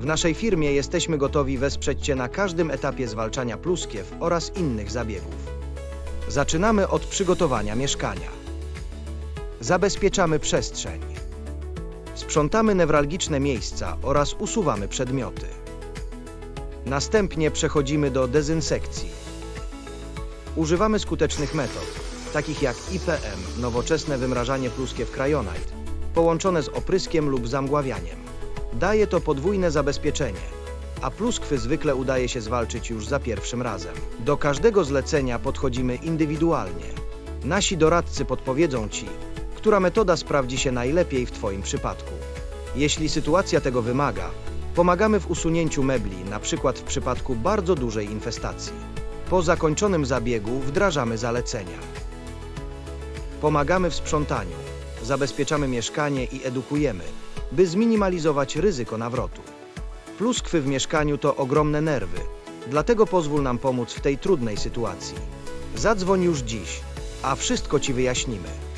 W naszej firmie jesteśmy gotowi wesprzeć Cię na każdym etapie zwalczania pluskiew oraz innych zabiegów. Zaczynamy od przygotowania mieszkania. Zabezpieczamy przestrzeń. Sprzątamy newralgiczne miejsca oraz usuwamy przedmioty. Następnie przechodzimy do dezynsekcji. Używamy skutecznych metod, takich jak IPM, nowoczesne wymrażanie pluskiew Cryonite, połączone z opryskiem lub zamgławianiem. Daje to podwójne zabezpieczenie, a pluskwy zwykle udaje się zwalczyć już za pierwszym razem. Do każdego zlecenia podchodzimy indywidualnie. Nasi doradcy podpowiedzą Ci, która metoda sprawdzi się najlepiej w Twoim przypadku. Jeśli sytuacja tego wymaga, pomagamy w usunięciu mebli, przykład w przypadku bardzo dużej infestacji. Po zakończonym zabiegu wdrażamy zalecenia. Pomagamy w sprzątaniu, zabezpieczamy mieszkanie i edukujemy, by zminimalizować ryzyko nawrotu. Pluskwy w mieszkaniu to ogromne nerwy, dlatego pozwól nam pomóc w tej trudnej sytuacji. Zadzwoń już dziś, a wszystko Ci wyjaśnimy.